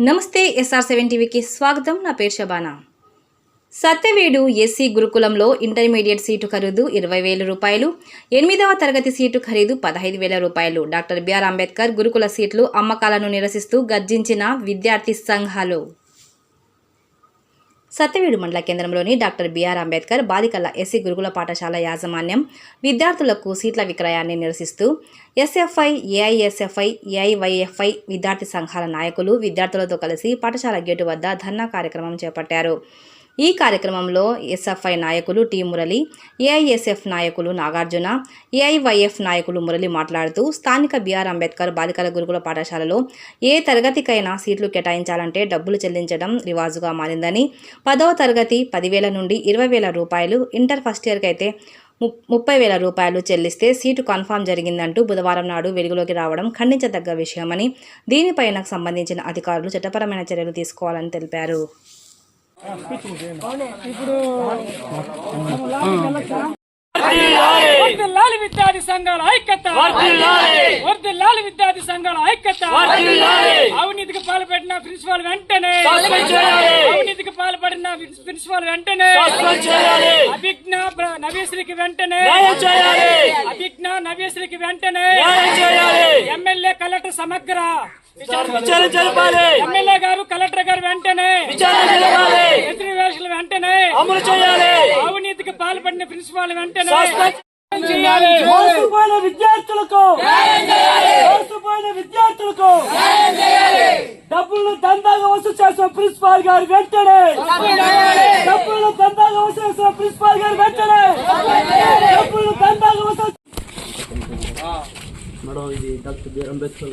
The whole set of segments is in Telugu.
నమస్తే ఎస్ఆర్ సెవెన్ టీవీకి స్వాగతం. నా పేరు శబానా. సత్యవేడు ఎస్సీ గురుకులంలో ఇంటర్మీడియట్ సీటు ఖరీదు ఇరవై వేల రూపాయలు ఎనిమిదవ తరగతి సీటు ఖరీదు పదహైదు వేల రూపాయలు. డాక్టర్ బిఆర్ అంబేద్కర్ గురుకుల సీట్లు అమ్మకాలను నిరసిస్తూ గర్జించిన విద్యార్థి సంఘాలు. సత్యవేడు మండల కేంద్రంలోని డాక్టర్ బిఆర్ అంబేద్కర్ బాలికల ఎస్సీ గురుకుల పాఠశాల యాజమాన్యం విద్యార్థులకు సీట్ల విక్రయాన్ని నిరసిస్తూ ఎస్ఎఫ్ఐ ఏఐఎస్ఎఫ్ఐ ఏఐవైఎఫ్ఐ విద్యార్థి సంఘాల నాయకులు విద్యార్థులతో కలిసి పాఠశాల గేటు వద్ద ధర్నా కార్యక్రమం చేపట్టారు. ఈ కార్యక్రమంలో ఎస్ఎఫ్ఐ నాయకులు టి మురళి ఏఐఎస్ఎఫ్ నాయకులు నాగార్జున ఏఐవైఎఫ్ నాయకులు మురళి మాట్లాడుతూ స్థానిక బిఆర్ అంబేద్కర్ బాలికల గురుకుల పాఠశాలలో ఏ తరగతికైనా సీట్లు కేటాయించాలంటే డబ్బులు చెల్లించడం రివాజుగా మారిందని పదవ తరగతి పదివేల నుండి ఇరవై వేల రూపాయలు ఇంటర్ ఫస్ట్ ఇయర్కి అయితే ముప్పై వేల రూపాయలు చెల్లిస్తే సీటు కన్ఫామ్ జరిగిందంటూ బుధవారం నాడు వెలుగులోకి రావడం ఖండించదగ్గ విషయమని దీనిపైన సంబంధించిన అధికారులు చట్టపరమైన చర్యలు తీసుకోవాలని తెలిపారు. వర్ధిల్లాలి విద్యార్థి సంఘాల ఐక్యత. వర్ధిల్లాలి విద్యార్థి సంఘాల ఐక్యత. అవినీతికి పాల్పడిన ప్రిన్సిపాల్ వెంటనే. అవినీతికి పాల్పడిన ప్రిన్సిపాల్ వెంటనే. అభిజ్ఞ నవీశ్రీకి వెంటనే. అభిజ్ఞ నవీశ్రీకి వెంటనే. ఎమ్మెల్యే కలెక్టర్ సమగ్ర ఎమ్మెల్యే గారు కలెక్టర్ గారు వెంటనే ఎదురువేషలు వెంటనే అమలు చేయాలి. అవినీతికి పాల్పడిన ప్రిన్సిపాల్ వెంటనే విద్యార్థులకు విద్యార్థులకు డబ్బులను దందాగా వసూలు చేసిన ప్రిన్సిపాల్ గారు వెంటనే డబ్బులను దందాగా వసూలు చేసిన ప్రిన్సిపాల్ గారు వెంటనే డబ్బులను దందాగా వసూలు మేడం ఇది డాక్టర్ బిఆర్ అంబేద్కర్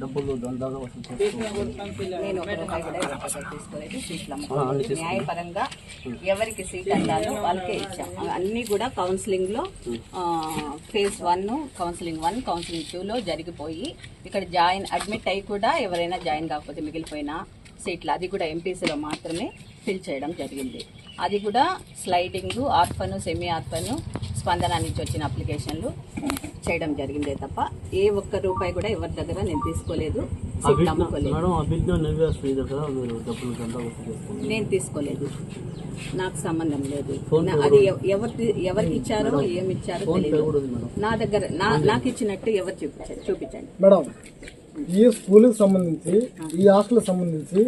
డబ్బులు దందాగా వసూలు. న్యాయపరంగా ఎవరికి సీట్ అందాలో వాళ్ళకే ఇచ్చాం. అన్ని కూడా కౌన్సిలింగ్లో phase one counselling one counselling two లో జరిగిపోయి ఇక్కడ జాయిన్ అడ్మిట్ అయ్యి కూడా ఎవరైనా జాయిన్ కాకపోతే మిగిలిపోయిన సీట్లు అది కూడా ఎంపీసీలో మాత్రమే ఫిల్ చేయడం జరిగింది. అది కూడా స్లైడింగ్ ఆర్ఫను సెమీ ఆర్ఫను స్పందన నుంచి వచ్చిన అప్లికేషన్లు చేయడం జరిగిందే తప్ప ఏ ఒక్క రూపాయి కూడా ఎవరి దగ్గర నేను తీసుకోలేదు నేను తీసుకోలేదు. నాకు సంబంధం లేదు. అది ఎవరి ఎవరికి ఇచ్చారో ఏమి ఇచ్చారో తెలియదు నా దగ్గర నా నాకు ఇచ్చినట్టు ఎవరు చూపించారు చూపించండి. మేడం ఈ స్కూల్కి సంబంధించి ఈ హాస్టల్ సంబంధించి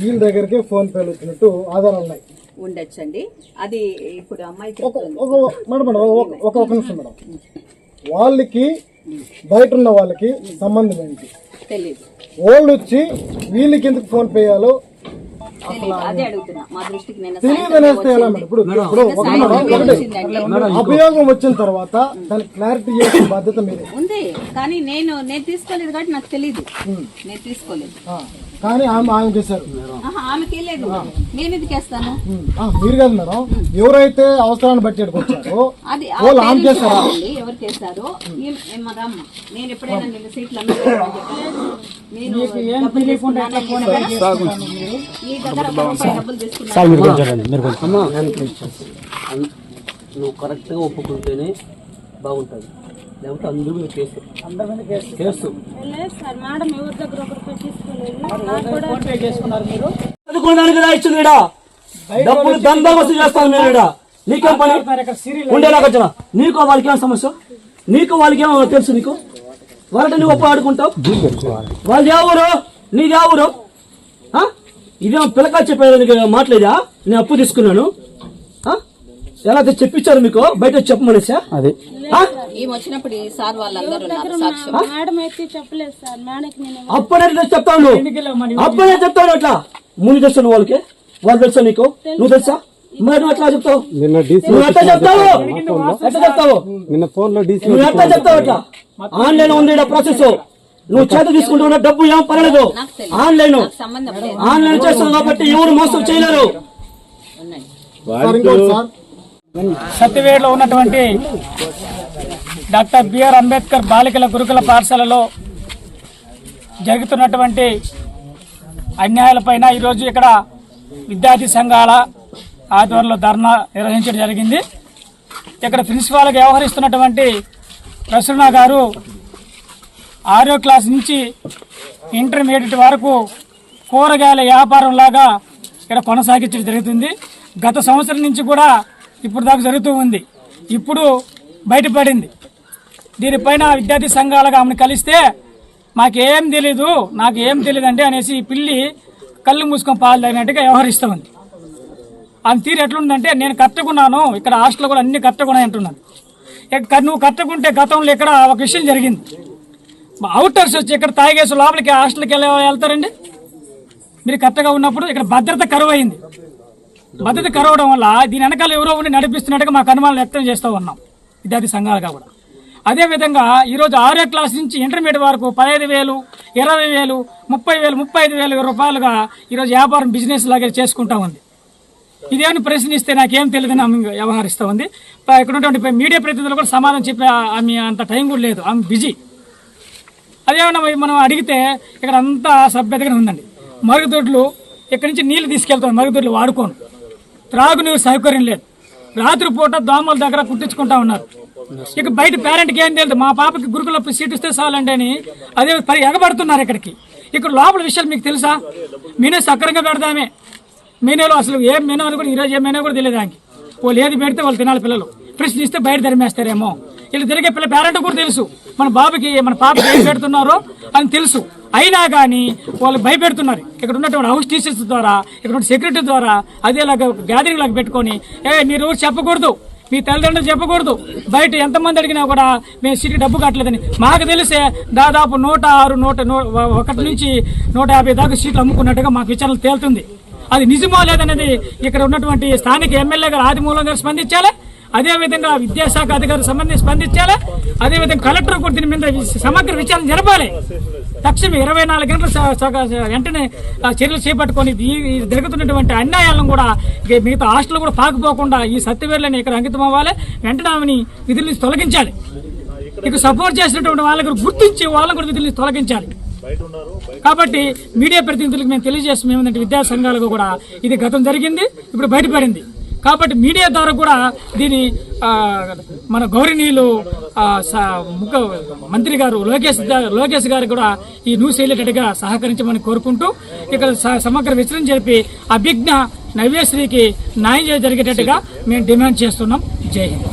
వీళ్ళ దగ్గరకే ఫోన్ పేలు వచ్చినట్టు ఆధారాలు ఉన్నాయి. ఉండొచ్చండి. అది ఇప్పుడు అమ్మాయి ఒక ఒక మేడం మేడం ఒక- ఒక ఒక నిమిషం మేడం. వాళ్ళకి బయట ఉన్న వాళ్ళకి సంబంధం ఏంటి? తెలియదు వాళ్ళు వచ్చి వీళ్ళకి ఎందుకు ఫోన్ పే చేయాలో అభియోగం వచ్చిన తర్వాత దానికి క్లారిటీ చేసే బాధ్యత మీదే. ఉంది. కానీ నేను నేను తీసుకోలేదు కాబట్టి నాకు తెలియదు నేను తీసుకోలేదు. ఆ, కానీ ఆమె ఆమె చేశారు. మీరు కాదు మేడం. ఎవరైతే అవసరాన్ని బట్టి వచ్చారో వాళ్ళు ఆమె చేస్తారా చెప్పండి, ఎవరు చేశారో? ఈ- డబ్బులు దగ్గర? చదువుకోవడానికి దందా వసూలు చేస్తాను మీరు నీకేం పని? ఉండేలాగా వచ్చిన నీకు వాళ్ళకి ఏం సమస్య? నీకు వాళ్ళకి ఏమో తెలుసు నీకు? వాళ్ళని నువ్వు ఒప్ప ఆడుకుంటావు? వాళ్ళు ఎవరు నీది ఎవరు? ఇదేమో పిల్లకాయ చెప్పారు నీకు? మాట్లాడా నేను అప్పు తీసుకున్నాను? ఎలా చెప్పించారు మీకు? బయట చెప్పమనేసా? అది. వచ్చినప్పుడు సార్ అప్పుడే చెప్తావు నువ్వు అప్పుడే చెప్తావు అట్లా. ముందు తెలుసు వాళ్ళకి? వాళ్ళు తెలుసా నీకు? నువ్వు తెలుసా? మరి నువ్వు ఎట్లా చెప్తావు? నువ్వు ఎట్లా చెప్తావు? ఎట్లా చెప్తావు? నిన్న ఫోన్లో డీసీ నువ్వు ఎట్లా చెప్తావు అట్లా? ఆన్లైన్ ఉంది ప్రాసెస్ నువ్వు చేత తీసుకుంటున్న డబ్బు ఏం పర్లేదు. ఆన్లైన్ ఆన్లైన్ చేస్తావు కాబట్టి ఎవరు మోసం చేయలేరు. సత్యవేడలో ఉన్నటువంటి డాక్టర్ బిఆర్ అంబేద్కర్ బాలికల గురుకుల పాఠశాలలో జరుగుతున్నటువంటి అన్యాయాలపైన ఈరోజు ఇక్కడ విద్యార్థి సంఘాల ఆధ్వర్యంలో ధర్నా నిర్వహించడం జరిగింది. ఇక్కడ ప్రిన్సిపాల్గా వ్యవహరిస్తున్నటువంటి ప్రసన్న గారు ఆరో క్లాస్ నుంచి ఇంటర్మీడియట్ వరకు కూరగాయల వ్యాపారం లాగా ఇక్కడ కొనసాగించడం జరుగుతుంది. గత సంవత్సరం నుంచి కూడా ఇప్పుడు దాకా జరుగుతూ ఉంది. ఇప్పుడు బయటపడింది. దీనిపైన విద్యార్థి సంఘాలుగా ఆమెను కలిస్తే మాకేం తెలీదు నాకు ఏం తెలియదు అంటే అనేసి ఈ పిల్లి కళ్ళు మూసుకొని పాలు తాగినట్టుగా వ్యవహరిస్తూ ఉంది. ఆమె తీరు ఎట్లుందంటే నేను కట్టుకున్నాను ఇక్కడ హాస్టల్ కూడా అన్ని కట్టుకున్నాయి అంటున్నాను. ఇక్కడ నువ్వు కట్టుకుంటే గతంలో ఇక్కడ ఒక విషయం జరిగింది. అవుటర్స్ వచ్చి ఇక్కడ తాగేసి లోపలికి హాస్టల్కి వెళ్ళి వెళ్తారండి? మీరు కరెక్ట్గా ఉన్నప్పుడు ఇక్కడ భద్రత కరువు అయింది భద్రత కరవడం వల్ల దీని వెనకాల ఎవరో ఉండి నడిపిస్తున్నట్టుగా మాకు అనుమానం వ్యక్తం చేస్తూ ఉన్నాం. విద్యార్థి సంఘాలుగా కూడా. అదేవిధంగా ఈరోజు ఆరో క్లాస్ నుంచి ఇంటర్మీడియట్ వరకు పదహైదు వేలు ఇరవై వేలు ముప్పై వేలు ముప్పై ఐదు వేలు రూపాయలుగా ఈరోజు వ్యాపారం బిజినెస్ లాగా చేసుకుంటా ఉంది. ఇదేమని ప్రశ్నిస్తే నాకేం తెలియదని ఆమె వ్యవహరిస్తూ ఉంది. ఇక్కడ ఉన్నటువంటి మీడియా ప్రతినిధులు కూడా సమాధానం చెప్పే ఆమె అంత టైం కూడా లేదు. ఆమె బిజీ. అదేమన్నా మనం అడిగితే ఇక్కడ అంతా సభ్యతగానే ఉందండి. మరుగుదొడ్లు ఇక్కడి నుంచి నీళ్ళు తీసుకెళ్తాం మరుగుదొడ్లు వాడుకోను. త్రాగునీరు సౌకర్యం లేదు. రాత్రిపూట దోమల దగ్గర కుట్టించుకుంటా ఉన్నారు. ఇక బయట పేరెంట్కి ఏం తెలియదు. మా పాపకి గురుకుల సీట్ ఇస్తే చాలండి అని అదే పరి ఎగబడుతున్నారు ఇక్కడికి. ఇక్కడ లోపల విషయాలు మీకు తెలుసా? మీనే సక్రంగా పెడదామే. మీనేలో అసలు ఏం మెనూ అని కూడా ఈరోజు ఏం మెనూ కూడా తెలియదు దానికి వాళ్ళు ఏది పెడితే వాళ్ళు తినాలి పిల్లలు. ప్రశ్న ఇస్తే బయట తరిమేస్తారేమో. వీళ్ళు తిరిగే పిల్ల పేరెంట్ కూడా తెలుసు. మన బాబుకి మన పాపకి ఏం పెడుతున్నారో అని తెలుసు. అయినా కానీ వాళ్ళు భయపెడుతున్నారు. ఇక్కడ ఉన్నటువంటి హౌస్ టీచర్స్ ద్వారా ఇక్కడ ఉన్న సెక్యూరిటీ ద్వారా అదేలాగా గ్యాదరింగ్ లాగా పెట్టుకొని ఏ మీరు ఎవరు చెప్పకూడదు. మీ తల్లిదండ్రులు చెప్పకూడదు. బయట ఎంతమంది అడిగినా కూడా మేము సిటీ డబ్బు కట్టలేదని. మాకు తెలిసే దాదాపు నూట ఆరు నూట నూ- ఒకటి నుంచి నూట యాభై దాకా సీట్లు అమ్ముకున్నట్టుగా మాకు విచారణ తేలుతుంది. అది నిజమో లేదనేది ఇక్కడ ఉన్నటువంటి స్థానిక ఎమ్మెల్యే గారు ఆదిమూలం గారు స్పందించాలి అదేవిధంగా విద్యాశాఖ అధికారులు సంబంధించి స్పందించాలి. అదేవిధంగా కలెక్టర్ కూడా దీని మీద సమగ్ర విచారణ జరపాలి. తక్షణం ఇరవై నాలుగు గంటల వెంటనే చర్యలు చేపట్టుకొని ఈ జరుగుతున్నటువంటి అన్యాయాలను కూడా మిగతా హాస్టల్ కూడా పాకుపోకుండా ఈ సత్యవేరులను ఇక్కడ అంకితం అవ్వాలి. వెంటనే ఆమెని విధుల నుంచి తొలగించాలి. ఇక సపోర్ట్ చేసినటువంటి వాళ్ళకి గుర్తించి వాళ్ళని కూడా విధుల నుంచి తొలగించాలి. కాబట్టి మీడియా ప్రతినిధులకు మేము తెలియజేస్తాం ఏమంటే విద్యా సంఘాలకు కూడా ఇది గతం జరిగింది ఇప్పుడు బయటపడింది. కాబట్టి మీడియా ద్వారా కూడా దీని మన గౌరవనీయులు స- ముఖ మంత్రి గారు లోకేష్ లోకేష్ గారు కూడా ఈ న్యూస్ వెళ్ళేటట్టుగా సహకరించమని కోరుకుంటూ ఇక్కడ స- సమగ్ర విచారణ జరిపి అభిజ్ఞ నవ్యశ్రీకి న్యాయం జరిగేటట్టుగా మేము డిమాండ్ చేస్తున్నాం. జై హింద్.